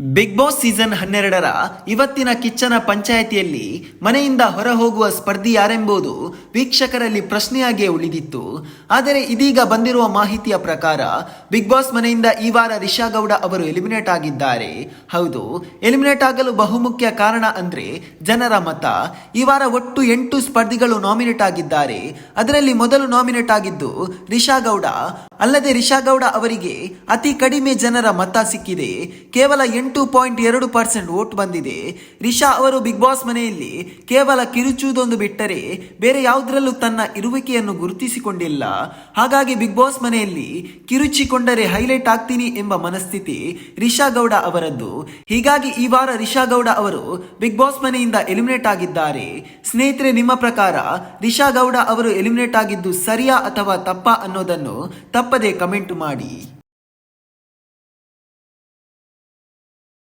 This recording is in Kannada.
ಬಿಗ್ ಬಾಸ್ ಸೀಸನ್ ಹನ್ನೆರಡರ ಇವತ್ತಿನ ಕಿಚ್ಚನ ಪಂಚಾಯಿತಿಯಲ್ಲಿ ಮನೆಯಿಂದ ಹೊರ ಹೋಗುವ ಸ್ಪರ್ಧಿ ಯಾರೆಂಬುದು ವೀಕ್ಷಕರಲ್ಲಿ ಪ್ರಶ್ನೆಯಾಗಿಯೇ ಉಳಿದಿತ್ತು. ಆದರೆ ಇದೀಗ ಬಂದಿರುವ ಮಾಹಿತಿಯ ಪ್ರಕಾರ ಬಿಗ್ ಬಾಸ್ ಮನೆಯಿಂದ ಈ ವಾರ ರಿಷಾ ಗೌಡ ಅವರು ಎಲಿಮಿನೇಟ್ ಆಗಿದ್ದಾರೆ. ಹೌದು ಎಲಿಮಿನೇಟ್ ಆಗಲು ಬಹುಮುಖ್ಯ ಕಾರಣ ಅಂದ್ರೆ ಜನರ ಮತ. ಈ ವಾರ ಒಟ್ಟು ಎಂಟು ಸ್ಪರ್ಧಿಗಳು ನಾಮಿನೇಟ್ ಆಗಿದ್ದಾರೆ. ಅದರಲ್ಲಿ ಮೊದಲು ನಾಮಿನೇಟ್ ಆಗಿದ್ದು ರಿಷಾ ಗೌಡ ಅಲ್ಲದೆ ರಿಷಾ ಗೌಡ ಅವರಿಗೆ ಅತಿ ಕಡಿಮೆ ಜನರ ಮತ ಸಿಕ್ಕಿದೆ. ಕೇವಲ ಎಂಟು ಪಾಯಿಂಟ್ ಎರಡು ಪರ್ಸೆಂಟ್ ವೋಟ್ ಬಂದಿದೆ. ರಿಷಾ ಅವರು ಬಿಗ್ ಬಾಸ್ ಮನೆಯಲ್ಲಿ ಕೇವಲ ಕಿರುಚುವುದೊಂದು ಬಿಟ್ಟರೆ ಬೇರೆ ಯಾವುದರಲ್ಲೂ ತನ್ನ ಇರುವಿಕೆಯನ್ನು ಗುರುತಿಸಿಕೊಂಡಿಲ್ಲ. ಹಾಗಾಗಿ ಬಿಗ್ ಬಾಸ್ ಮನೆಯಲ್ಲಿ ಕಿರುಚಿಕೊಂಡರೆ ಹೈಲೈಟ್ ಆಗ್ತೀನಿ ಎಂಬ ಮನಸ್ಥಿತಿ ರಿಷಾ ಗೌಡ ಅವರದ್ದು. ಹೀಗಾಗಿ ಈ ವಾರ ರಿಷಾ ಗೌಡ ಅವರು ಬಿಗ್ ಬಾಸ್ ಮನೆಯಿಂದ ಎಲಿಮಿನೇಟ್ ಆಗಿದ್ದಾರೆ. ಸ್ನೇಹಿತರೆ, ನಿಮ್ಮ ಪ್ರಕಾರ ರಿಷಾ ಗೌಡ ಅವರು ಎಲಿಮಿನೇಟ್ ಆಗಿದ್ದು ಸರಿಯಾ ಅಥವಾ ತಪ್ಪಾ ಅನ್ನೋದನ್ನು ತಪ್ಪದೆ ಕಮೆಂಟ್ ಮಾಡಿ.